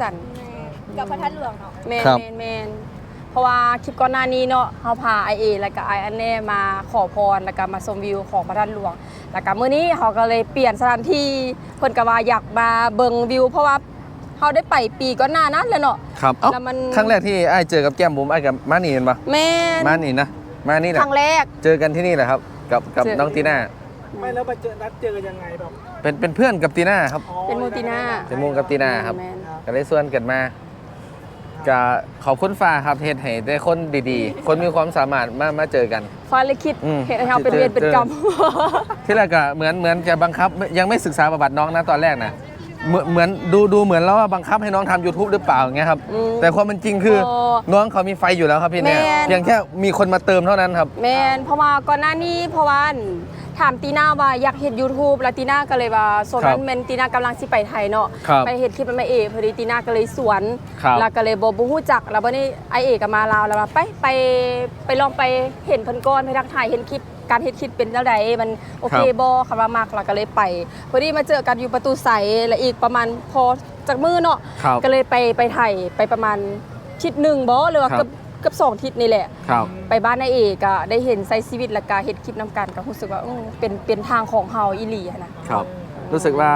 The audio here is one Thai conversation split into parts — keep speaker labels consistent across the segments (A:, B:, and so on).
A: จันทร์
B: กับพระธาตุหลวงเนาะ
A: แมน
C: ครับ
A: แมนแมนเพราะว่าคลิปก่อนหน้านี้เนาะเฮาพาไอเอแล้วก็ไออันเน่มาขอพรแล้วก็มาชมวิวของพระธาตุหลวง แล้วก็มื้อนี้เฮาก็เลยเปลี่ยนสถานที่เพิ่นก็ว่าอยากมาเบิ่งวิว เพราะว่าเฮาได้ไปปีก่อนหน้านั้นแล้วเนาะ
C: ครับเอ้า
A: แล้วมัน
C: ครั้งแรกที่ไอ้ายเจอกับแก้มบุ๋มไอ้ายกับมานี่เห็นปะ
A: แม่น
C: มานี่นะมานี่แหละ
A: ครั้งแรก
C: เจอกันที่นี่แหละครับ กับกับ
A: เจอ
C: น้องตีน่า
D: ไม่แล้วมาเจอนัดเจอยังไงแบบ
C: เป็นเป็นเพื่อนกับตีน่าครับ
D: อ๋อ
A: เป็นมูติน่า
C: เป็นหมู่กับตีน่าครับ
A: แม่น
C: ก็ได้ส่วนกันมาก็ขอบคุณฟ้าครับเฮ็ดให้ได้คนดีๆ คนมีความสามารถมามาเจอกัน
A: ฟ้าลิขิต
C: อืม
A: เฮ็ดให้เฮาเป็นเวรเป็นกรรม
C: ที่แรกก็เหมือนเหมือนจะบังคับยังไม่ศึกษาประวัติน้องนะตอนแรกนะเหมือนเหมือนดูดูเหมือนแล้วว่าบังคับให้น้องทำ YouTube หรือเปล่าอย่างเงี้ยครับ
A: อืม
C: แต่ความเป็นจริงคือ
A: โอ้
C: น้องเขามีไฟอยู่แล้วครับพี่เนี่ย
A: แม่น
C: เพียงแค่มีคนมาเติมเท่านั้นครับ
A: แมนเพราะว่าก่อนหน้านี้เพราะว่าอั่น ถามตีน่าว่าอยากเห็น YouTube แล้วตีน่าก็เลยว่าโซนนั้
C: ครั
A: น
C: บ
A: แมนตีน่ากำลังสิไปไทยเนาะ
C: ครับ
A: ไปเห็นคลิปมันไม่เอพอดีตีน่าก็เลยสวน
C: ครับ
A: แล้วก็เลยบ่บ่ฮู้จักแล้วบัดนี้ไอเอกก็มาลาวแล้วว่าไปไปไปลองไปเห็นเพิ่นก่อนไปทักทายเห็นคลิปการเฮ็ดคลิปเป็นจังไดมันโอเคบ่คำว่ามักแล้วก็เลยไปพอดีมาเจอกันอยู่ประตูใสแล้วอีกประมาณพอจากมือเนาะ
C: ครับ
A: ก็เลยไปไปไทยไปประมาณทิศหนึ่งบ่หรือว่า
C: ครับ
A: เกือบเกือบสองทิศนี่แหละ
C: ครับ
A: ไปบ้านนายเอกอะได้เห็นไซส์ชีวิตและกาเห็ดคลิปน้ำกันก็รู้สึกว่าอื้อเป็นเป็นทางของเฮาอีหลีอะนะครับ
C: รู้สึกว่า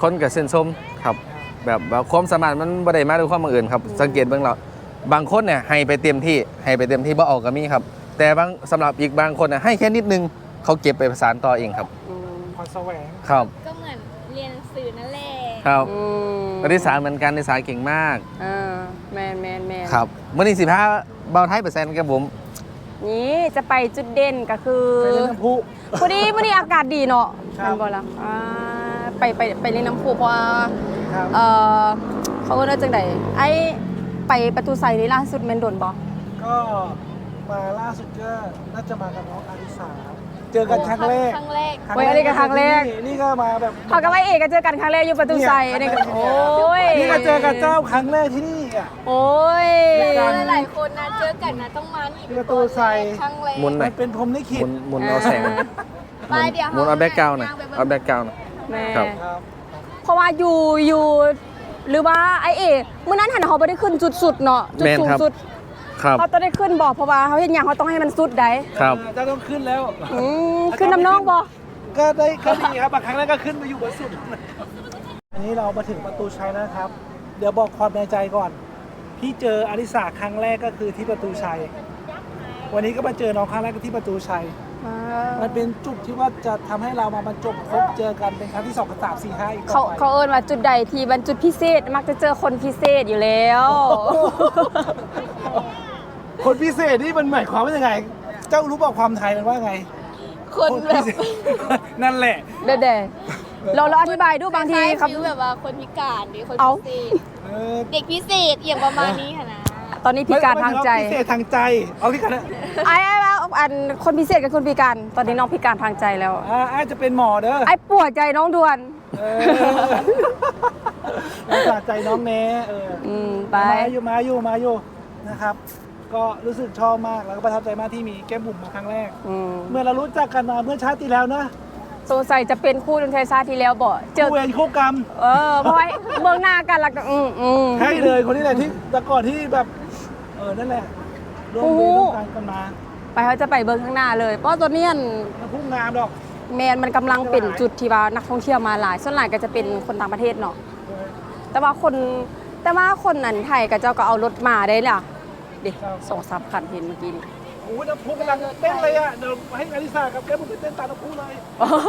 C: คนกับเส้นส้มครับ แบบแบบความสามารถมันบ่ได้มาด้วยความบังเอิญครับ สังเกตเบื้องเราบางคนเนี่ยให้ไปเต็มที่ให้ไปเต็มที่บ่ออกก็มีครับ แต่บางสำหรับอีกบางคนเนี่ยให้แค่นิดนึงเขาเก็บไปประสานต่อเองครับ
A: อืม
D: พรแสวง
C: ครับ
B: ก็เหมือนเรียนหนังสือนั่นแหละ
C: ครับ
A: อืม
C: นิสาเหมือนกันนิสาเก่งมาก
A: อ่าแมนแมนแมน
C: ครับมื่อนี้สิพา เบาไทยเปอร์เซ็นต์ครับผม
A: นี่จะไปจุดเด่นก็คือ
D: ไปเล่นน้ำพุ
A: พอดีมื่อนี้อากาศดีเนาะ
D: ครับ
A: แม่นบ่ล่ะอ่าไปไปไปเล่นน้ำพุเพราะว่า
D: ครับ
A: เออเขาเอิ้นว่าจังไดไอไปประตูไซนี่ล่าสุดแม่นโดนบ่
D: ก็มาล่าสุดก็น่าจะมากับน้องอาริสาเจอกันครั้งแรก
B: ครั้งแรก
A: โอ้ยอันนี้ก็ครั้งแรก
D: นี่ก็มาแบบ
A: เขากับไอเอกก็เจอกันครั้งแรกอยู่ประตูไซ
D: เนี่ย
A: นี่ก็โอ้ย
D: นี่ก็เจอกับเจ้าครั้งแรกที่นี่อะ
A: โอ้ย
B: หลายๆ คนนะเจอกันนะต้องมานี่
D: ที่ประตูใส่
B: ครั้งแรก
C: หมุนหน่
D: มั
C: อย
D: นเป็นพรหมลิขิ
C: ห
D: ต
C: มุนหมุนเอาแสง
B: ไปเดี๋ยว
C: หมุนเอาแบ็กกราวน์หน่อยเอาแบ็กกราวน์หน่อย
A: แม่
C: ครับ
D: ครับ
A: เพราะว่าอยู่อยู่หรือว่าไอเอกเมื่อนั้นหันเขาไม่ได้ขึ้นจุดสุดเนาะจุด
C: แม่น
A: สูง
C: ครับ
A: สุด
C: ครับ
A: เขาต้องได้ขึ้นบอกเพราะว่าเขาเห็นอย่างเขาต้องให้มันสุดได้
C: ครับ
D: เออเจ้าต้องขึ้นแล้ว
A: อืมขึ้นน้ำน้องบอ
D: ก็ได้ก็ดีครับบางครั้งนั้นก็ขึ้นมาอยู่บนสุด อันนี้เรามาถึงประตูชัยแล้วนะครับ เดี๋ยวบอกความในใจก่อน พี่เจออลิสาครั้งแรกก็คือที่ประตูชัย วันนี้ก็มาเจอน้องครั้งแรกก็ที่ประตูชัยมันเป็นจุดที่ว่าจะทำให้เรามาบรรจบพบเจอกันเป็นครั้งที่สองสามสี่ห้าอีกต่
A: เขา
D: อไป
A: เขาเอิ้นว่าจุดใดที่บรรจุดพิเศษมักจะเจอคนพิเศษอยู่แล้ว
D: คนพิเศษนี่มันหมายความว่ายังไง เจ้ารู้บอกความไทยมันว่าไง
A: คนแบบ
D: พิเศษ นั่นแหละ
A: เด็ดๆเราเราอธิบายดูบางที
B: ค
A: ครับ
B: แบบว่าคนพิการหรือคน
A: เอ้า
B: พิเศษ
D: เออ
B: เด็กพิเศษอย่างประมาณนี้ค่ะนะ
A: ตอนนี้พิการทางใจ
D: พิเศษทางใจ เอาพิการ
A: ไอ้ไอ้ว่าอันคนพิเศษกับคนพิการ ตอนนี้น้องพิการทางใจแล้ว
D: อ่าอาจจะเป็นหมอเด้อ
A: ไอ้ปวดใจน้องด่วน
D: เออรักษาใจน้องแน่เออ
A: อืมไป
D: มาอยู่มาอยู่มาอยู่นะครับ ก็รู้สึกชอบมากแล้วก็ประทับใจมากที่มีแก้มบุ๋มมาครั้งแรก
A: อืม
D: เมื่อเรารู้จักกันมาเมื่อชาติที่แล้วนะ
A: สงสัยจะเป็นคู่ดนตรีชาติที่แล้วบ่เจอ
D: คู่เวรคู่กรรม
A: เออเพราะว่าเบื้องหน้ากันแล้วก็อืมอืม
D: ใช่เลยคนนี้แหละที่แต่ก่อนที่แบบเออนั่นแหละร่วม
A: โอ้โห
D: เวรร่วมกรรมกันมา
A: ไปเขาจะไปเบื้องข้างหน้าเลย เพราะตัวเนี้ย
D: แล้วพุ่งงามดอก
A: แมนมันกำลังเป็นจุดที่ว่านักท่องเที่ยวมาหลาย ส่วนหลายก็จะเป็นคนต่างประเทศเนาะ แต่ว่าคนแต่ว่าคนนั้นไทยก็เจ้าก็เอารถมาได้ล่ะเด็กสองสามคันเห็นเมื่อกี้นี่
D: โอ้ยน้ำพุกำลังเต้นเลยอะเดี๋ยวให้อลิสากับแก้มบุ๋มไปเต้นตามน้ำพุเลย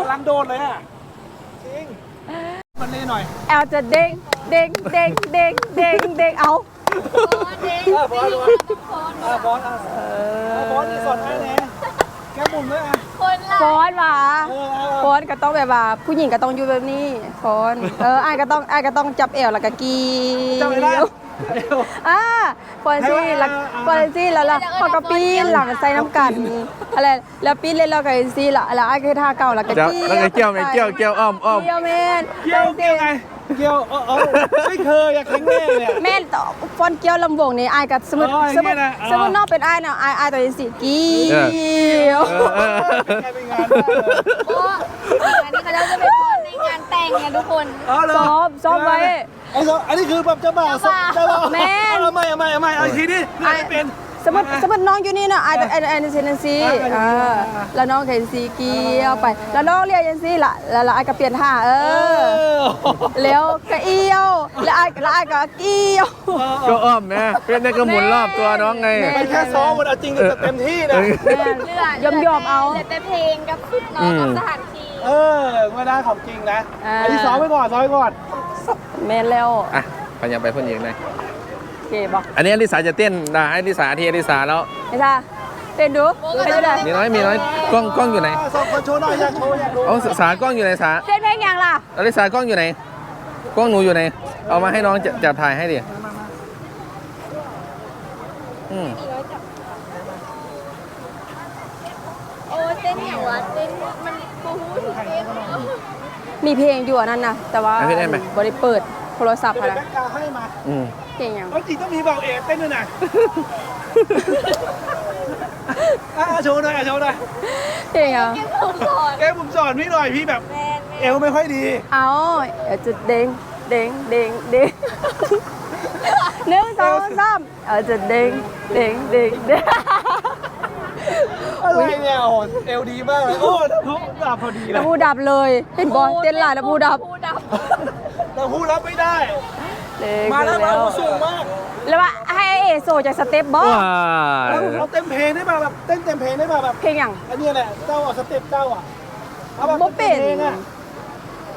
D: กำลังโดดเลยอะจริงมันเล่หน่อย
A: แอลจะเด้งเด้งเด้งเด้งเด้งเด้งเอา
B: เด็ก
D: อะบอสบอส
B: คน
D: อะบอสอะอะบอสนี่สอนให้แน่แก้มบุ๋มด้วยอะ
B: คนละ
A: ฟอนว่ะ
D: เออเอา
A: ฟอนก็ต้องแบบว่า ผู้หญิงก็ต้องอยู่แบบนี้ฟอนเออไอ้ายก็ต้องไอ้ายก็ต้องจับเอวแล้วก็กี
D: จำไม่ได้เดี๋ยว
A: อ่าฟอนซี่แล้วฟอนซี่แล้วล่ะพอก็ปีนหลังใส่น้ำกันอะไรแล้วปีนเล่นแล้วก็ซี่ละแล้วไอ้ายคือท่าเก่าแล้วก็
C: จะ
A: จี้
C: แล้วก็เกี่ยวไหมเกี่ยวเกี่ยวอ้อมอ้อม
A: เกี่ยวแม่น
D: เกี่ยวเกี่ยวไงเกี่ยวเออเออไม่เคยอะครั้งแรกเลยอะ
A: แม่นต่อฟอนเกี่ยวลำวงนี่ไอ้ายก็สมมุติ
D: อ๋ออ
A: ส
D: ย่ามง
A: มุ
D: เงี้
A: ติ
D: ยนะอ๋อ
A: สมมุตินอกเป็นไอ้ายเนาะไอ้ายอ้ายตัวนี้สิเกี่ยว
C: เออเออ
D: เป็นไงเป็นงาน
B: เพราะอันนี้เขาจะไปพอนใน งงานแต่งนะทุกคน
D: อ๋อเหร
A: ซ้อมซ้อมไว้
D: ไอ้ซ้อมอันนี้คือแบบเจ้าบ่าว
B: เจ้าบ่าว
D: เจ้าบ่าว
A: แม่น
D: เอาใหม่เอาใหม่เอาใหม่เอาอีกทีนี้เพื่อนไม่เป็น
A: สมมติสมมติน้องอยู่นี่เนาะไอไอไอเซนซี
D: อ่า
A: อ่าแล้วน้องเห็นสีเกียวไป แล้วน้องเรียกยันซีละแล้วแล้วไอก็เปลี่ยนท่าเอ
D: เอ
A: อ
D: อ
A: แล้วก็เอี้ยว แล้วไอแล้วไอก็เกี้ยว
C: ก็อ้อมนะเพื่อนได้ก็หมุนรอบตัวน้องไง
A: แม่
D: ไปแค่ซ้อมมันเอาจริงจะเต็มที่นะ
A: แม่น
B: เลือด
A: ยอมยอมเอา
B: เหลือแต่เพลงกับชุดน้อง
C: อืม
B: กับสถานที่
D: เออไม่ได้ของจริงนะ
A: อ่า
D: อันนี้ซ้อมไว้ก่อนซ้อมไว้ก่อน
A: แม่นแล้ว
C: อะพยายามไปพ่นยิงหน่อย
A: เก๋บอก
C: อันนี้อลิสาจะเต้นนะให้อลิสาที่อลิสาแล้ว
A: ไอ้ท่าเต้นดูเป็นยังไง
C: มีน้อยมีน้อยกล้องกล้องอยู่ไหน
D: สองคนโชว์หน่อยอยากโชว์อยากดู
C: เอาสสากล้องอยู่ไหนสา
A: เต้นเพลงยังล่ะ
C: อลิสากล้องอยู่ไหนกล้องหนูอยู่ไหนเอามาให้น้องจะจับถ่ายให้ดิอืม
B: โอ้เต้นอย่างวะเต้นมันโอ้โหถึงเต้น
A: มีเพลงอยู่อันนั้นนะแต่ว่า
C: อะพี่ได้ไหม
A: บริเปิดโทรศัพท์
D: เดี๋ยว
A: อะ
D: แบ็
A: นะ
D: คกราวด์ให้มา
C: อืม
A: เพลงยัง
D: เอาจริงต้องมีเบาเอกเต้นด้วยนะอะโชว์หน่อยอะโชว์หน่อย
A: เพลงยัง
B: เต้นผมสอน
D: เอ้ผมสอนพี่หน่อยพี่แบบ
B: แมนแม
D: เอนวไม่ค่อยดี
A: เอาเดี๋ยวจะเด้งเด้งเด้งเด้งหนึ่งสองสามเอาจะเด้งเด้งเด้งเด้ง
D: อะไรเนี่ยโอ้โหเอวดีมากเลยโอ้ทุกดับพอดีเล
A: แล้
D: ยว
A: ผู้ดับเลย เห็นบอลเต้นหลายแล้วผู้ดับ
B: ผู้ดับ
D: แต่ผู้รับไม่ได้
A: เด้ง
D: มาแล้ว
A: แล้
D: มาวสูงมาก
A: แล้วว่าให้ไอ้เอโซจากสเต็ปบอล
C: ว้า
D: เอาเอาเต็มเพลงได้ป่ะแบบเต้นเต็มเพลงได้ป่ะแบบ
A: เพลงยัง
D: อันเนี้ยแหละเจ้าเอาสเต็ปเจ้าอะเอาแบบ
A: บ่เป็น
D: เพลงอะ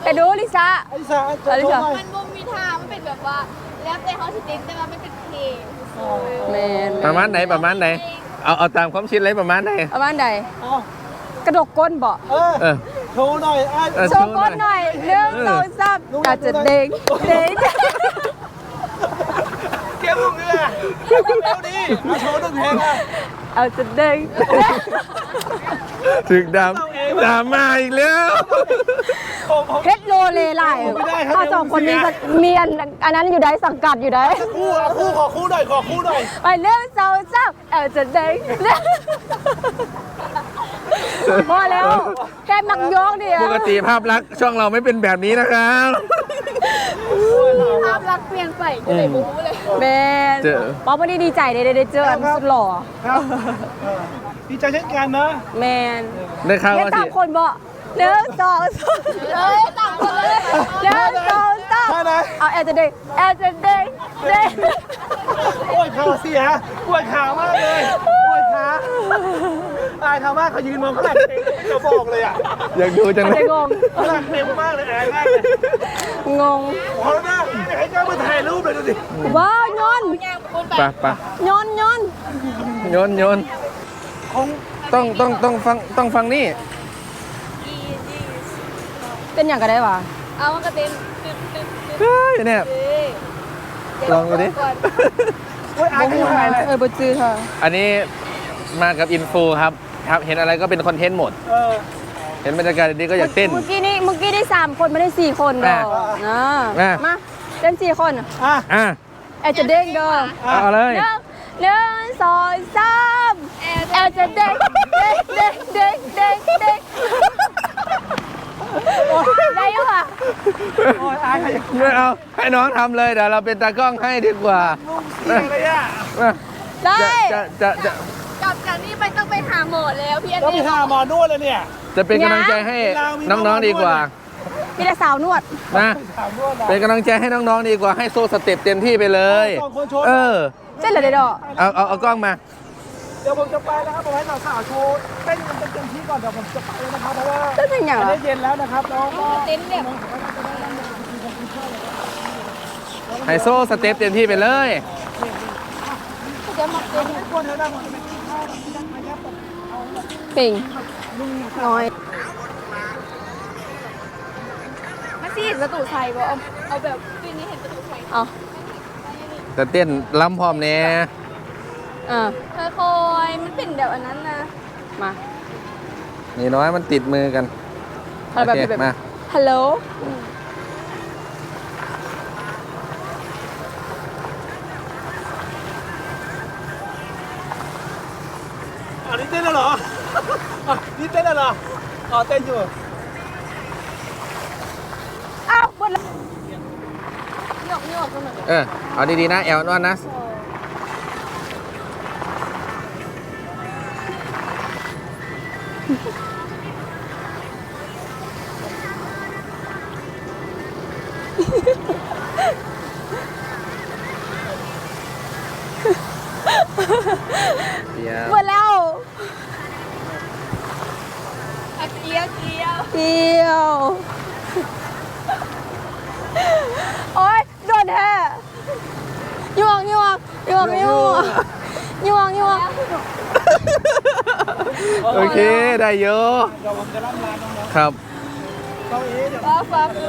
A: ไปดูลิซ่า
D: ไอ้สา
A: เอาดิ
D: โช
A: จ้ะ
D: ว์หน่อย
B: มันบ่มีทางมันเป็นแบบว่า แล้วแต่เขาสิเต้นแต่ว่าไม่เป็นเพลง
A: แมน
C: ประมาณไหนประมาณไหน เอาเอาตามความชินเลยประมาณไหน
A: ประมาณใด
D: เอา
A: กระดกก้นบ่
D: เออ
C: เออ
D: โชว์หน่อยอะ
C: เออ
A: โชว์ก้นหน่อยหนึ่งสองสาม
D: ดูหน่อย
A: อาจจะเด้งเด้ง
D: เก็บลูกเรือเร็วดีเอาโชว์หนึ่งเพลงอะ
A: เอาจะเด้ง
C: ถึกดำ ดราม่าอีกแล้ว
D: ผมผม
A: เพชรโลเลไล่
D: ไม่ได้ครับ
A: ถ้าสองคนนี้ก็เมียนอันนั้นอยู่ได้สังกัดอยู่ได้
D: คู่เอาคู่ขอคู่หน่อยขอคู่หน่อย
A: ไปเรื่องเศร้าเศร้าเอาจะเด้ง พอแล้ว แค่มักยกเดียว
C: ปกติภาพลักษณ์ช่องเราไม่เป็นแบบนี้นะครับ
B: ภาพลักษณ์เปลี่ยนไปก็เลยบู๊เลย
A: แมน
C: เจอ
A: ป๊อปวันนี้ดีใจได้ได้เจออันสุดหล่อ
D: ครับเออดีใจเช่นกันนะ
A: แมน
C: ได้ข่าว
A: เรียก
C: ว่า
A: ตา
C: สิ
A: มคนบ่หนึ่งสองสาม
B: เอ้ยต่างคนเลย
A: หนึ่งสองสาม
D: ใช่ไหม
A: เอาแอลจะเด้งแอลจะเด้งเด้ง
D: ปวดขาเสียปวดขามากเลยปวดขา อายเขามากเขายืนมองข้างหลังเองไม่จะบอกเลยอะ
C: อยากดูจังเล
A: จะ
C: ย
A: งง
D: ข้างหลังเต็มมากเลยอายมากเลย
A: งง
D: พอแล้วนะให้เจ้ามาถ่ายรูปเลยดูดิ
A: ว้าวย้อน
B: ย่างคนไป
C: ไปไป
A: ย้อนย้อน
C: โยนโยน
D: คง
C: ต้องต้องต้องฟังต้องฟังนี่
B: อีจี
A: เต้นอย่างก็ได้วะ
B: เอามันก็เต้นตึ๊ดตึ๊ดตึ๊ด
C: เฮ้ยเนี่ย
B: เอ้ย
C: ลองดูดิ
B: ก่อน
D: โอ้ยอายเขาถ่ายเลย
A: เออบ่จื้อค่ะ
C: อันนี้มากับอินฟูครับ ครับเห็นอะไรก็เป็นคอนเทนต์หมด
D: เออ
C: เห็นบรรยากาศดีๆก็อยากเต้น
A: เมื่อกี้นี่เมื่อกี้ได้สามคนไม่ได้สี่คนเด้อ
D: อะ
A: นะ
C: อะ
A: มาเต้นสี่คน
D: อะ
C: อะ
A: แอลจะเด้งเด้อ
C: เอาเอาเลย
A: หนึ่งหนึ่งสองสามแอลจะเด้งเด้งเด้งเด้งเด้งเด้งได้ยังอะ
D: โอ้ยอายเขาอยาก
C: ไม่เอาให้น้องทำเลยเดี๋ยวเราเป็นตากล้องให้ดีกว่า
D: ลูกเสียเลยอะ
C: มา
A: ได้
C: จะจะจะจะ
B: กลับจากนี้ไปต้องไปหาหมอแล้วพี่อัน
D: ต้องไป
B: นี้
D: หาหมอนวดเลยเนี่ย
C: จะเป็นกำลังใจให้น้องๆดีกว่า
A: มีแต่สาวนวด
C: นะ
D: ถามนวดอะ
C: เป็นกำลังใจให้น้องๆดีกว่าให้โซ่สเต็ปเต็มที่ไปเลย
D: สองคนโชว์
C: เออ
A: เต้นเลยเด้อ
C: เอาเอาเอากล้องมา
D: เดี๋ยวผมจะไปแล้วครับผมให้สาวๆโชว์เต้นกันเต็มที่ก่อนเดี๋ยวผมจะไปแล้วนะครับเพราะว่า
A: เต้นเป็นอย่าง
D: อัน
A: ไร
D: นี้เย็นแล้วนะครับน้องก็
B: เต้นแบบ
C: ให้โซ่สเต็ปเต็มที่ไปเลย
B: จะมาเต้น
D: ทุกคนเถอะนะผมจะไป กินข้าวกับพี่นัทนะครับ
A: ปิ่งน้อย
B: มาสิเห็นประตูชัยบ่เอาเอาแบบปีนี้เห็นประตูชัย
A: เอา
C: แต่เต้นล้ำพร้อมแน่
A: อ่า
B: ค่อยๆมันเป็นแบบอันนั้นนะ
A: มา
C: นี่น้อยมันติดมือกัน
A: เอาแบบ
C: โอเค
A: แบบ
C: มา
A: ฮัลโหล
D: อเต้นอยู่อ้าบนหยอกหย
B: อกกันหน่ย
C: เออเอดีๆนะแอลน
B: อ
A: น
D: นะ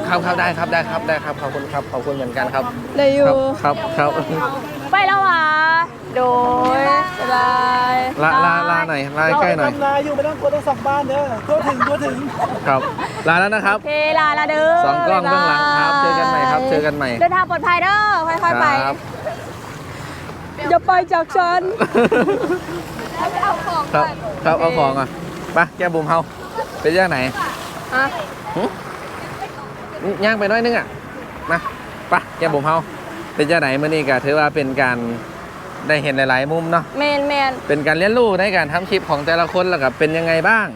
C: ครับครับได้ครับได้ครับได้ครับขอบคุณครับขอบคุณเหมือนกันครับ
A: ได้อยู่
C: ครับครับครับ
A: ไปแล้วหวะโดยบ๊ายบาย
C: ลาลาลาหน่อยลาใกล้หน่อย
D: เราไปทำนาอยู่ไม่ต้องกลัวต้องสองบ้านเด้อตัวถึงตัวถึง
C: ครับลาแล้วนะครับ
A: โอเคลาละเด้อ
C: สองกล้องเบื้องหลังครับเจอกันใหม่ครับเจอกันใหม่
A: เดินทางปลอดภัยเด้อค่อยๆไป
C: ครับ
A: อย่าไปจากฉัน
B: แล้วไปเอาของ
C: ครั
B: ก่
C: บ
B: อน
C: ครับเอาของอะไปแก้บุมเฮาไปย่างไหน
A: อะ
C: หึ ย่างไปหน้อยนึงอะมาไปแก้บุมเฮาเป็นย่างไหนเมื่อนี้ก็ถือว่าเป็นการได้เห็นหลาย ๆ มุมเนาะ
A: แมนแมน
C: เป็นการเรียนรู้ในการทำคลิปของแต่ละคนแล้วก็เป็นยังไงบ้าง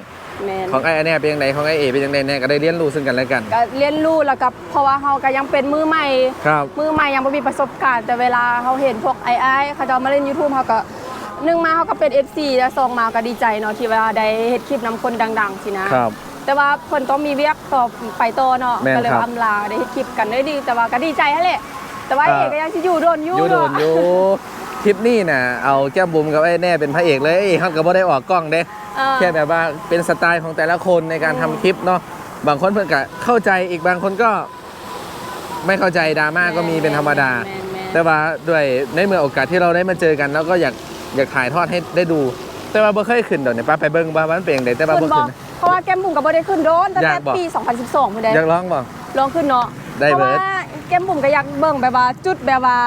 A: แมน
C: ของไอ้เนี่ยเป็นยังไงของไอ้เอเป็นยังไงเนี่ยก็ได้เรียนรู้ซึ่งกันและกัน
A: ก็เรียนรู้แล้วกับเพราะว่าเขาก็ยังเป็นมือใหม่
C: ครับ
A: มือใหม่ยังไม่มีประสบการณ์แต่เวลาเขาเห็นพวกไอ้ไอ้เขาจะมาเล่น YouTube เขาก็หนึ่งมาเขาก็เป็น FC แล้วสองมาก็ดีใจเนาะที่เวลาได้เห็นคลิปนำคนดัง ๆ สินะ
C: ครับ
A: แต่ว่าเพิ่นต้องมีเวียกต่อไปต่อเนาะ
C: แม่น
A: ก็เลย
C: ครับ
A: ว่าอำลาได้เฮ็ดคลิปกันได้ดี แต่ว่าก็ดีใจนั่นแหละแต่ว่า
C: ครับ
A: เอกก็ยังสิอยู่โดนอยู่
C: ยูโดน
A: เนาะ
C: ยูคลิปนี้น่ะเอาแก้มบุมกับไอ้แน่เป็นพระเอกเลยไอ้เขาก็บ่ได้ออกกล้องเด้
A: เออ
C: แค่แบบว่าเป็นสไตล์ของแต่ละคนในการทำคลิปเนาะบางคนเพิ่นก็เข้าใจอีกบางคนก็ ไม่เข้าใจดราม่าก็มีเป็นธรรมดา
A: แม่นแม่น
C: แต่ว่าด้วยในเมื่อโอกาสที่เราได้มาเจอกันแล้วก็อยากอยากถ่ายทอดให้ได้ดู แต่ว่าบ่เคยขึ้นเดี๋ยวนี้ป้าไปเบิ่งว่ามันเป็นจังไดแต่ว่า
A: ขึ้
C: บ่
A: นบ่
C: ขึ้น
A: เพราะว่าแก้มบุ๋มก็บ่ได้ขึ้นโดนตั้ง
C: อยา
A: แต่
C: กบอก
A: ปี 2012พุ่นเด้
C: อยากร้องบ่
A: ลองขึ้นเนาะ
C: ได้
A: เพราะ
C: เบิ
A: ว่า
C: ด
A: แก้มบุ๋มก็อยากเบิ่งแบบว่าจุดแบบว่า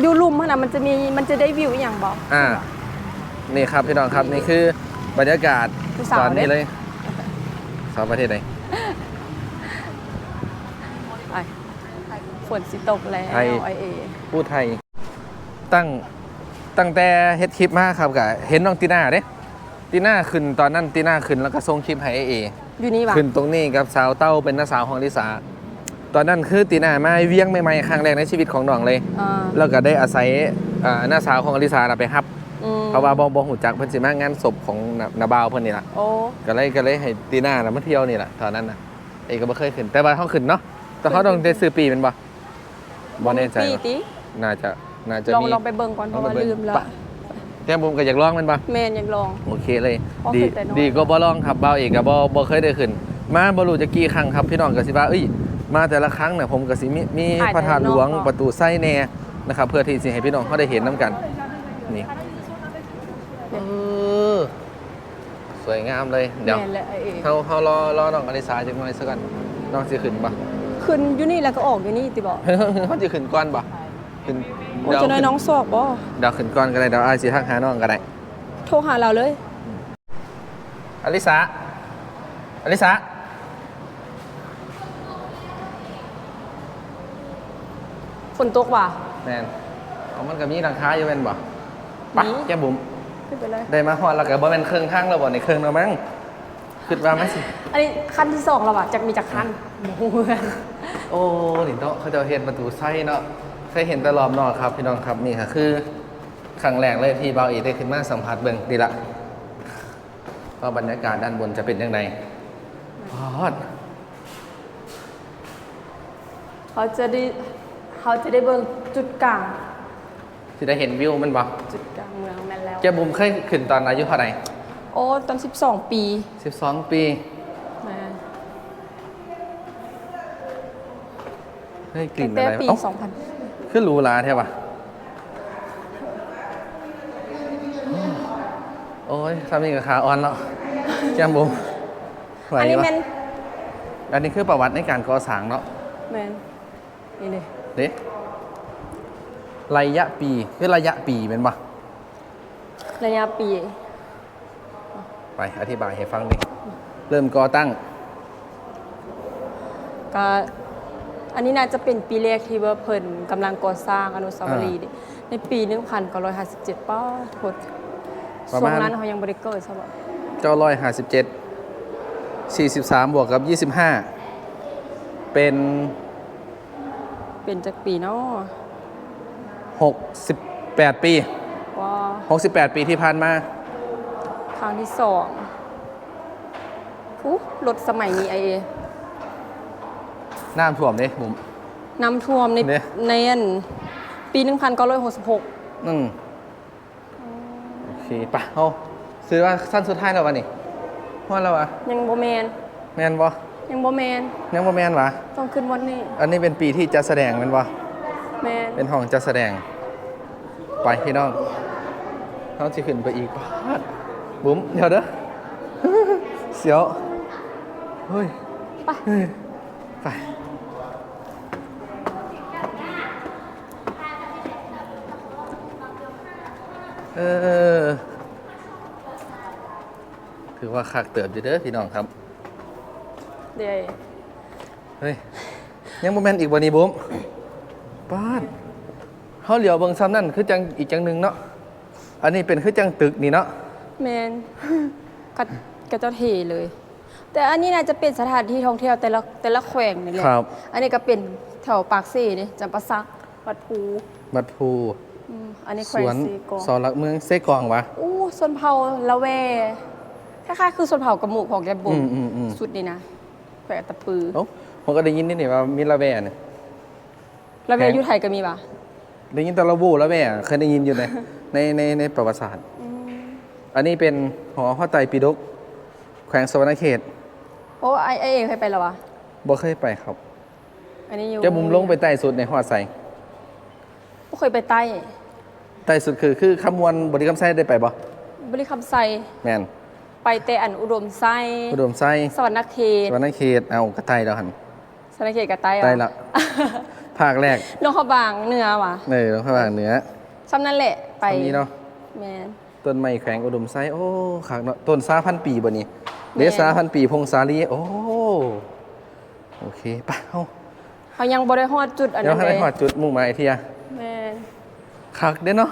A: อยู่ลุ่มขนาดมันจะมีมันจะได้วิวอีหยังบ่
C: อ่า นี่ครับพี่น้องครับนี่คือบรรยากาศ
A: ผู้สาว
C: ตอนนี้
A: เด้
C: เลยสาวประเทศไหน
A: ไปฝนสิตกแล้ว
C: ไทย
A: ไอเอ
C: พูดไทย ตั้งตั้งแต่เฮ็ดคลิปมาครับกะเห็นน้องตีน่าเด้ ตีน่าขึ้นตอนนั้นตีน่าขึ้นแล้วก็ส่งคลิปให้ไอ้เอ
A: อยู่นี่ว่ะ
C: ขึ้นตรงนี้กับสาวเต้าเป็นน้าสาวของลิสาตอนนั้นคือตีน่ามาเวียงใหม่ๆครั้งแรกในชีวิตของน้องเลย
A: อ่า
C: แล้วก็ได้อาศัยอ่าน้าสาวของอลิสาน่ะไปฮับ
A: อืม
C: เพราะว่าบ่บ่หูจักเพิ่นสิมางานศพของนานาบาวเพิ่นนี่ล่ะ
A: โอ้
C: ก็เลยก็เลยให้ตีน่าน่ะมาเที่ยวนี่ล่ะตอนนั้นน่ะเอกก็บ่เคยขึ้นแต่ว่าเขาขึ้นเนาะแต่เขาต้องได้ซื้อปีแมันบ่บ่แน่ใจ
A: ปี
C: ว่ะ
A: ติ
C: น่าจะน่าจะ
A: ลอง
C: มี
A: ลองไปเบิ่งก่อนเพราะว่า
C: ลองไปเบิ่ง
A: ลืมแล้ว
C: ปะ แก้มบุมก็อยากลองแมันบ่
A: แมนยังลอง
C: โอเคเลย
A: พอ
C: ดี
A: ขึ้นแต่น้อย
C: ดีก็บ่ลองครับเบาเอกก็บ่บ่เคยได้ขึ้น มาบ่รู้จะกี่ครั้งครับพี่น้องก็สิว่าเอ้ยมาแต่ละครั้งเนี่ยผมก็สิมีมีพระธาตุหลวงประตูไส้แน่นะครับเพื่อที่สิให้พี่น้องเขาได้เห็นน้กันนี่เออสวยงามเลยเดี๋ยว
A: แมนและไอเอ
C: เฮาเฮารอรอน้องอลิสาจังหน่อยสักกันน้องสิขึ้นปะ
A: ขึ้นอยู่นี่แล้วก็ออกอยู่นี่ติบอก
C: เขาจะขึ้นก่อนปะขึ้น
A: โอ้จะน้อยน้องสอบบ่
C: เดี๋ยวขึ้นก่อนก็ได้เดี๋ยวอายสิทักหาน้องก็ได้
A: โทรหาเราเลย
C: อลิสา อลิสา
A: ฝนตกว่ะ
C: แมนเอามันก็มีราคาอยู่แม่นบ่ปะ
A: มี
C: แก้มบุ๋ม
A: ขึ้นไปเลย
C: ได้มาฮอดแล้วก็บ่แม่นเครื่องทางแล้วบ่ในเครื่องแล้วมั้งคิดว่าไหมสิ
A: อันนี้ขั้นที่สองแล้วว่ะจากมีจากขั้นโอ้โห
C: โอ้นี่เนาะเขาจะเห็นประตูไส้เนาะ เคยเห็นแต่รอบนอกครับพี่น้องครับนี่ค่ะคือครั้งแรกเลยที่เบาอีได้ขึ้นมาสัมผัสเบิ่งดีละว่าบรรยากาศด้านบนจะเป็นยังไงพอด
A: เขาจะได้เขาจะได้เบิ่งจุดกลาง
C: ที่ได้เห็นวิวมันบ่
A: จุดกลางเมืองแม่นแล้ว
C: แกบุมเคยขึ้นตอนอายุเท่าไหร่
A: โอ้ตอน 12 ปี
C: 12 ปี
A: แม่น
C: เฮ้ยกลิ่น
A: แต่
C: อะไร
A: ปี
C: เอ้า
A: 2000
C: ขึ้นหรูหราแท้ปะโอ้ยทำนี่กับขาอ่อนแล้วแก้มบุมไหว
A: อันนี้
C: ปะ
A: แม่น
C: อันนี้คือประวัติในการก่อสร้างเนาะ
A: แม่นนี่เลย
C: เด้ระยะปีคือระยะปีเป็นปะ
A: ระยะปี
C: ไปอธิบายให้ฟังดิเริ่มก่อตั้ง
A: ก็ อันนี้น่าจะเป็นปีแรกที่ว่าเพิ่นกำลังก่อสร้างอนุสาวรีย์นี่ในปี 1957ป้าโทษ
C: ประ
A: ช่ว
C: มางณ
A: นั้นเขายังบ่ได้เกิดซะบ่
C: เจ้าร้อยห้าสิบเจ็ดสี่สิบสามบวกกับยี่สิบห้าเป็น
A: เป็นจักปีเนาะ
C: หกสิบแปดปี
A: ว่า
C: หกสิบแปดปีที่ผ่านมา
A: ครั้งที่สองอู้รถสมัยนี้ไอเอ
C: น้ำท่วมเลยผม
A: น้ำท่วมใน
C: เนี่ย
A: ในอันปี 1966
C: อืมโอเคปะเอาซื้อว่าสั้นสุดท้ายแล้ววะนี่ว่าแล้ววะ
A: ยังบ่แมน
C: แมนบ่
A: ยังบ่แมน
C: ยังบ่แมนวะ
A: ต้องขึ้นวันนี้
C: อันนี้เป็นปีที่จะแสดงแมันบ่
A: แมน
C: เป็นห้องจะแสดง ไปพี่น้องเขาจะขึ้นไปอีกปาดบุ๋มเดี๋ยวเด้อ เสียวเฮ้ย
A: ไป
C: เฮ้ย ไป เออ ถือว่าคักเติบอยู่เด้อพี่น้องครับ
A: เดี๋ยว
C: เฮ้ย ยังโมเมนต์อีกวันนี้บุ๋มป้าดเขาเหลียวเบิ่งซ้ำนั่นคือจังอีกจังหนึ่งเนาะ อันนี้เป็นคือจังตึกนี่เนาะ
A: แมนกัดกระเจ้าเทเลย แต่อันนี้น่าจะเป็นสถานที่ท่องเที่ยวแต่ละแต่ละแขวงนี่แหละ
C: ครับ
A: อันนี้ก็เป็นแถวปากเซ่นี่จำปาสักวัดภู
C: บัดภู
A: อืมอันนี้แข
C: ส
A: วง
C: วน
A: ซีกอง
C: สอนหลักเมืองเซกองวะ
A: อู้ส่วนเผาละแวคล้ายๆคือส่วนเผากระหมูกของแกบุ๋
C: อื
A: ม
C: มอืมอืม
A: สุดนี่นะแขวงตะปือ
C: เอ้าผมก็ได้ยินนี่นี่ว่ามีละแวเนี่ย
A: ละแว
C: แขวง
A: อยู่ไทยก็มีปะ
C: ได้ยินแต่ละวูละแวเคยได้ยินอยู่ใน ในในในประวัติศาสตร์ อันนี้เป็นหอพระไตรปิฎกแขวงสวรรณเขต
A: โอ้ไอไอเองเคยไปแล้ววะ
C: บ่เคยไปครับ
A: อันนี้อยู่
C: จะมุมลงไปใต้สุดในหอดใส
A: บ่เคยไปใต้
C: ใต้สุดคือคือคำมวลบริกรรมไส้ได้ไปบ่
A: บริคำไซ
C: แมน
A: ไปแต่อันอุดมไซ
C: อุดมไส้
A: สวรรณเขต
C: สวรรณเขตเอากระไตแล้วหัน
A: สวรรณเขตกับใต้เหรอ
C: ใต้ละภาคแรก
A: ลงเขาบางเหนือว่ะ
C: เนยลงข้างล่างเหนือ
A: ซ้ำนั่นแหละไป
C: ตรงนี้เนาะ
A: แมน
C: ต้นไม้แขวงอุดมไส้โอ้ขากเนาะต้นซาพันปีบ่นี่
A: แม่
C: เดซาพันปีพงศาลีโอ้โอเคไปเอา
A: เขายังบ่ได้ฮอดจุดอัน
C: เดี๋ยว
A: นั้น
C: ให้
A: เลย
C: หอดจุดมุ่งหมายเทีย
A: แมน
C: คักเด้อเนาะ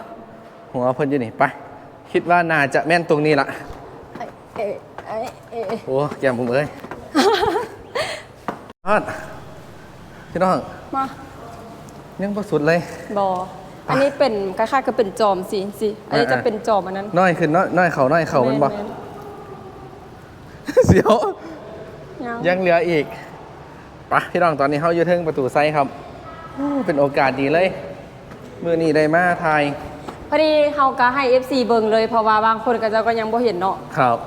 C: หัวเพิ่นอยู่นี่ไปคิดว่าน่าจะแม่นตรงนี้ละ
A: ไอ้เอะไอ้เอะ
C: โอ้แก้มผมเอ้ยฮอดพี่น้อง
A: มา
C: ยังบ่สุดเลย
A: บออันนี้เป็นคล้ายๆกับเป็นจอมสิสิอันนี้
C: อ่า
A: จะเป็นจอมอันนั้น
C: น้อยขึ้นน้อยน้อยเข่าน้อยเข่ามันบ่
A: แม่
C: เสียว
A: ๆยัง
C: ยังเหลืออีกไปะพี่น้องตอนนี้เขาอยู่เทิงประตูไซครับโอ้เป็นโอกาสดีเลยมือนี้ได้มาทาย
A: พอดีเฮาก็ให้ FC เบิ่งเลยเพราะว่าบางคนก็เจะก็ยังบ่เห็นเนาะ
C: ครับ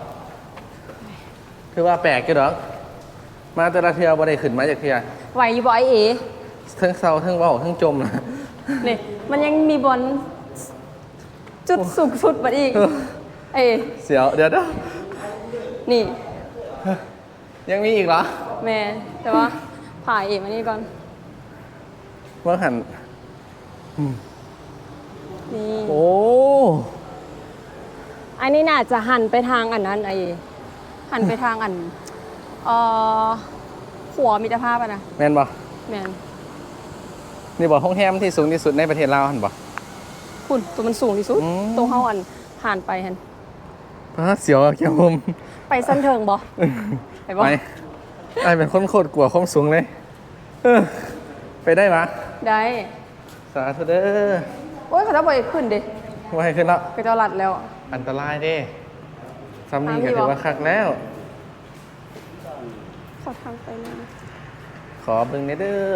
C: คือว่าแปลกกี่ดอกมาแต่ละเทือบ่ได้ขึ้นมาจากเทือ
A: ไหวอยู่บ่ไอเอ
C: เทิงเศร้าเทิงเว่าเทิงจมนะ
A: นี่มันยังมีบอลจุดสูงสุดบัดอีก เอย
C: เสียวเดี๋ยวเดี๋ยว
A: นี่
C: ยังมีอีกเหรอ
A: แม่แต่ว่าผ่ายเอมานี่ก่อน
C: เมื่อหัน
A: นี่
C: โอ้
A: อันนี้น่าจะหันไปทางอันนั้นไอหันไปทางอันเอ่อขัวมิตรภาพอะนะ
C: แม่นบ่
A: แม่น
C: นี่บ่ห้องแฮมที่สูงที่สุดในประเทศลาวหันบ่
A: คุณตัวมันสูงที่สุด
C: อืม
A: ตรงเฮาอันผ่านไปหัน
C: พระเสียวอะเกี่ยวผม
A: ไปสั้นเทิงบ่ไปบ่
C: ไปไอเป็นคนโคตรกลัวความสูงเลยเออไปได้ปะ
A: ได้
C: สาธุเด้อ
A: โอ้ยเขาจะบ่ให้ขึ้นเด้
C: ว่าให้ขึ้นแล้ว
A: ก็จะลัดแล้ว
C: อันตรายเด้ซ้ำนี่
A: ทางที่
C: ก็ถือ
A: บ่
C: ว่าคักแล้ว
A: ขอทางไปหน่อย
C: ขอเบิ่งในอยเด้อ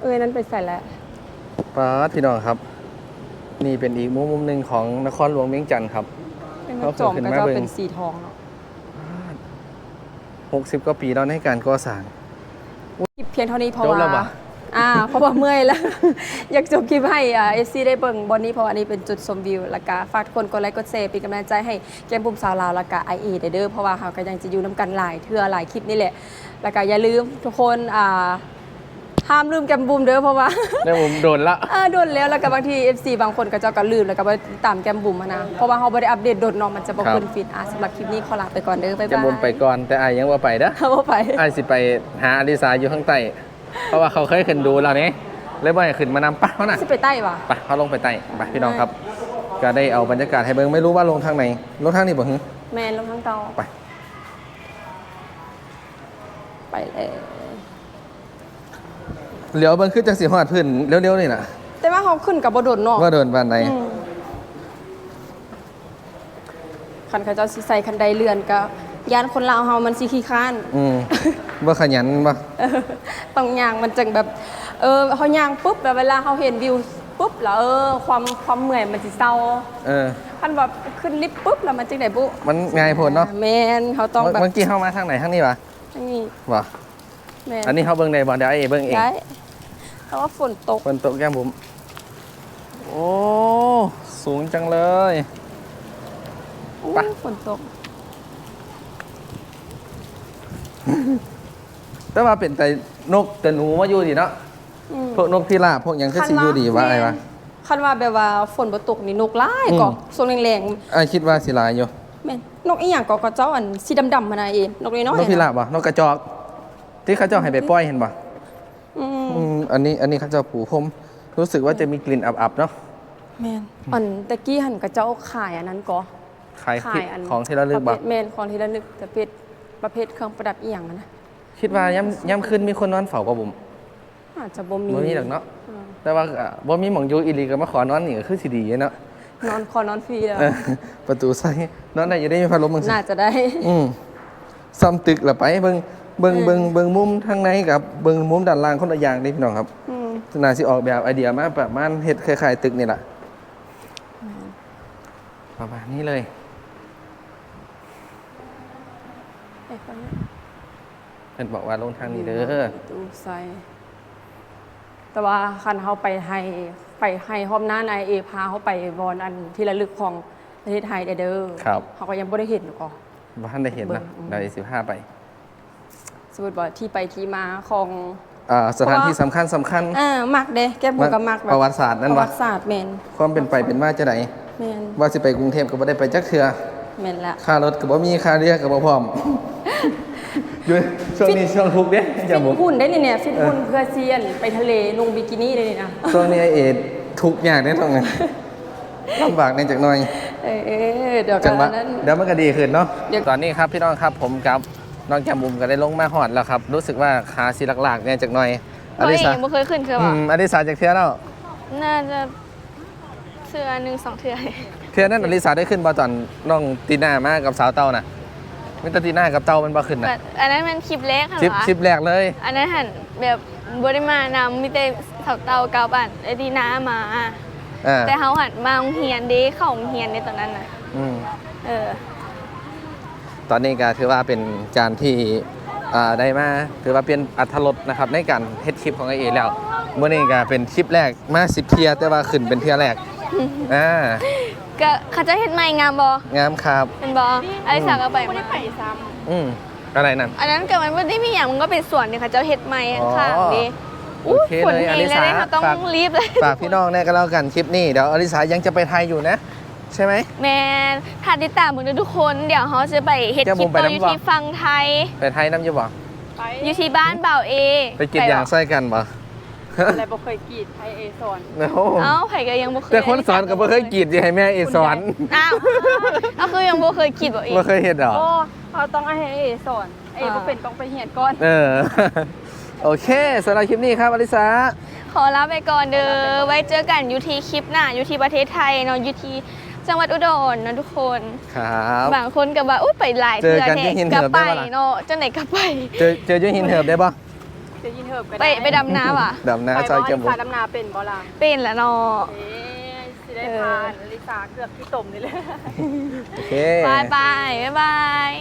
A: เอ้ยนั้นไปใส่แล้ว
C: ป้าดพี่น้องครับ นี่เป็นอีกมุมมุมหนึ่งของนครหลวงเวียงจันทร์ครับ
A: เป็น
C: เขา
A: จอม
C: ขึ้น
A: ก็
C: มา
A: จะ
C: เบิ่ง
A: เป็นสีทองเนาะ
C: 60กว่าปีแล้วในการก่อสร้าง
A: คลิปเพียงเท่านี้เพราะ
C: จบแล้ว
A: ว่า
C: ปะ
A: อ่าเพราะว่าเมื่อยแล้ว อยากจบคลิปให้อ่าเอฟซีได้เบิ่งบนนี้เพราะว่าอันนี้เป็นจุดชมวิวแล้วก็ฝากทุกคนกดไลค์กดแชร์เป็นกำลังใจให้แก้มปุ่มสาวลาวแล้วก็ไอเอเด้อเพราะว่าเขาก็ยังจะอยู่น้ำกันหลายเทื่อหลายคลิปนี่แหละแล้วก็อย่าลืมทุกคนอ่า ห้ามลืมแกมบุมเด้อเพราะว่า
C: ได้ผมโดนละ
A: เออโดนแล้วแล้วก็บางที FC บางคนก็เจ้าก็ลืมแล้วก็บ่ตามแกมบุมมานะเพราะว่าเขาบ่ได้อัปเดตโดนเนาะมันจะบ่ขึ้นฟีดอะสำหรับคลิปนี้ขอลาไปก่อนเด้อบ๊ายบาย
C: จะมุมไปก่อนแต่อายยังว่าไปเด้อ
A: เอาบ่ไป
C: อายสิไปหาอลิสาอยู่ข้างใต้ เพราะว่าเขาเคยขึ้นดูเราเนี้เลยบ่อยขึ้นมานำปะเขาน่ะ
A: สิไปใต้ว่ะ
C: ไปเขาลงไปใต้ไปพี่น้องครับ ก็ได้เอาบรรยากาศให้เบิ่งไม่รู้ว่าลงทางไหน ลงทางนี้บ่ฮึ
A: แม่นลงทางเตา
C: ไป
A: ไปเลย
C: เหลียวเบิ่งขึ้นจังสิฮอดพื้นเร็วๆนี่น่ะ
A: แต่ว่าเขาขึ้นกับบ่โดนเนาะ
C: ว่าโดนบานไหน
A: อืมคันเขาเจ้าสิใส่คันใดเรือนก็ยานคนลาวเฮามันสิขี้ค้าน
C: อืมบ่ขยันบ่
A: เออต้องย่างมันจังแบบ เออเขาย่างปุ๊บแล้วเวลาเขาเห็นวิวปุ๊บแล้วเออความความเมื่อยมันสิเศร้า
C: เออ
A: คันแบบขึ้นลิฟต์ปุ๊บแล้วมันจังไดบุ
C: มันง่ายโพดเนาะ
A: แมนเขาต้องแบบ
C: เมื่อกี้เข้ามาทางไหนทางนี้วะ
A: อันนี้
C: บ่
A: แมน
C: อันนี้เขาเบิ่งได้บ่เดี๋ยวไอ้เบิ่งเอง
A: ได้ เพราะว่าฝนตก
C: ฝนตกแก้มผม โอ้ สูงจังเลย
A: อู้
C: ไป
A: ฝนตก
C: แต่ว่าเป็นแต่นกแต่หนูมาอยู่ดีเนาะ
A: อืม
C: พวกนกพิราบพวกหยังก็สิอยู่ดีว่าไอ้วะ
A: คันว่าแบบว่าฝนบ่ตกนี่นกหลาย
C: อืม
A: ก่อส่วนแรง
C: ไอ้คิดว่าสิหลายอยู่
A: ๆแม่นนกอีหยังก็ก็เจ้าอันสีดำๆมาน่ะเองนกน้อยๆ
C: นกพิราบบ่นกกระจอก ที่เขาเจ้าให้ไปปล่อยเห็นบ่
A: อืม
C: อืมอันนี้อันนี้เขาเจ้าปูพรมรู้สึกว่าจะมีกลิ่นอับๆเนาะ
A: แม่นอันตะกี้หันก็เจ้าขายอันนั้นก็
C: ขาย
A: ขายอัน
C: ของที่ระลึก
A: ป
C: บ่
A: ระเภทแม่นของที่ระลึกประเภทประเภทเครื่องประดับอีหยังอะนะ
C: คิดว่าย่ำย่ำขึ้นมีคนนอนเฝ้าบ่บุ๋ม
A: อาจจะบ่มี
C: บ่มีดอกเนาะ
A: อืม
C: แต่ว่าก็บ่มีหม่องอยู่อีหลีก็มาขอนอนนี่ก็คือสิดีเนาะ
A: นอนคอนอนฟรีแล้ว
C: เออประตูใส่นอนได้อยู่ได้มีพัดลมมึงสิ
A: น่าจะได้
C: อืมซ้ำตึกละไปเบิ่ง เบิ่งเบิ่งเบิ่งมุมทางในกับเบิ่งมุมด้านล่างคนละอย่างนี่พี่น้องครับ
A: อืม
C: น่าสิออกแบบไอเดียมาประมาณเฮ็ดคล้ายๆตึกนี่แหละประมาณนี้เลย
A: ไอ้คนนี้
C: เพิ่นบอกว่าลงทางนี้เด้อ
A: ตู้ใส่แต่ว่าคันเฮาไปไทยไปไทยพร้อมหน้านายเอพาเขาไปบอนอันที่ระลึกของประเทศไทยเด้อ
C: ครับ
A: เขาก็ยังบ่ได้เห็นหรอกก็
C: บ่ทันได้เห็นนะ
A: เบิ่ง
C: เดี๋ยวสิพาไป
A: ส มมุติว่าที่ไปที่มาของ
C: อ่าสถานที่สำคัญสำคัญ
A: อ่ามักเด้แก้มบุกก็มักแบบ
C: ประวัติศาสตร์นั่น
A: ประ
C: วะ
A: วัติศาสตร์แม่น
C: ความเป็นไปเป็นมาจะไหน
A: แม่น
C: ว่าสิไปกรุงเทพก็บ่ได้ไปจักเทื่อ
A: แม่นละ
C: ค่ารถก็บ่มีค่าเรือก็บ่พร้อมอยู่ช่วงนี้ช่วงทุกข์เด้อย่า
A: ฟิต
C: ผม
A: หุ่นได้นี่เนี่ยฟิตหุ่นเพื่อเซียนไปทะเลนุ่งบิกินี่ได้นี่นะ
C: ช่วงนี้ไอ้เอดทุกข์ยากแน่ตรงนั้นลำบากในจักหน่อย
A: เออเดี๋ยว
C: จั
A: กั
C: ง
A: น
C: หวะ
A: นั้น
C: เดี๋ยวมันก็ดีขึ้นเนาะ
A: เดี๋ยว
C: ตอนนี้ครับพี่น้องครับผมกับ น้องแกมบุมก็ได้ลงมาหอดแล้วครับ รู้สึกว่าขาสีหลักๆเนี่ยจากหน่อยอ
B: เขาเอ
C: ลิ
B: ง
C: สา
B: ยังไม่เคยขึ้นเคย
C: อื
B: ว่ะ
C: มอลิสาจากเทียแล้ว
B: น่าจะเสื้อหนึ่งสองเทือ
C: เทียนั้นอลิสาได้ขึ้นบอตอนน้องตีน่ามากับสาวเต้าน่ะมิตรตีน่ากับเต้ามันบ่ขึ้น
B: แบ
C: นะ
B: บอันนั้นมันคลิปเล็กค่ะ
C: ชิป
B: วะ
C: ชิปแรกเลย
B: อันนั้นหันแบบบริมานำมีแต่เสาเตาเกาบันไอ้ดีน้ามา
C: อ่า
B: แต่เขาหันมาโรงเฮียนเด้เข้าโรงเฮียนในตอนนั้นน่ะ
C: อืม
B: เออ
C: ตอนนี้ก็ถือว่าเป็นการที่อ่าได้มาถือว่าเป็นอัธรสนะครับในการเฮ็ดคลิปของไอเอแล้วเมื่อนี้ก็เป็นคลิปแรกมาสิบเทียแต่ว่าขึ้นเป็นเทียแรกอ่า
B: ก็เขาจะเห็นไม้งามบองา
C: มครับ
B: เป็นบออลิสาก็ไปมา
C: อืมอะไรนั่น
B: อันนั้นเกิดมันไม่ได้มีอย่างมันก็เป็นส่วนเนี่ยเขาจะเห็ดไม้ข้างๆดิ
C: โอเค
B: ฝน
C: เลย
B: เฮ
C: อลิ
B: เลย
C: สา
B: นะเขาต้อง
C: ฝาก
B: รีบเลย
C: ฝากพี่น้องแน่ก็แล้วกันคลิปนี้เดี๋ยวอลิสายังจะไปไทยอยู่นะ ใช่ไหม
B: แมนถ้าติดตามมึงทุกคน เดี๋ยวเขาจะไปเฮ็ด
C: เดี๋ยว
B: คลิ
C: ผ
B: ป
C: มไป
B: ต่อ
C: น้ำ
B: อยู่
C: บ่
B: ที่ฟังไทย
C: ไปไทยน้ำอยู่บ่
B: อยู่ที่บ้านเบาเอ
C: ไปกินอย่างไส้กันบ่
A: อะไรบ่เคยกรีดไทยเอสอน
C: โอ้โห
B: เอ้าไผ่ก็ยังบ่เคย
C: แต่คนสอนก็บ่เคยกรีดสิให้แม่เอสอน
B: อ้าวเอาคือยังบ่เคยคิดบ่เอง
C: บ่เคยเห็นหรอ
A: โอ้เขาต้องให้เอสอนเอบ่เป็นต้องไปเหียนก่อน
C: เออ โอเคสำหรับคลิปนี้ครับอลิสา
B: ขอลาไปก่อนเด้อไว้เจอกันอยู่ที่คลิปหน้าอยู่ที่ประเทศไทยเนาะอยู่ที่ จังหวัดอุดรเนาะทุกคน
C: ครับ
B: บางคนก็ว่าอุ้ยไปหลาย
C: เจอกัน
B: แท้
C: ที่หิน
B: ก็
C: เหิบ
B: ไป
C: ได้ปะล่ะ
B: เนาะจังไหนก็ไป
C: เจอเจออยุ่หินเหิบได้บ่
A: จะยินเหิบกัน
B: ไปไปดำน้ำอะ
C: ดำน้าซอยเกมบุ
A: พาดำนาเป็นบ่ล่ะ
B: เป็นแล้วเนาะ
A: เอ๊ะสิได้พาลิซ่าเกือบที่ตมนี่เลย
C: โอเค
B: บายบาย บ๊ายบาย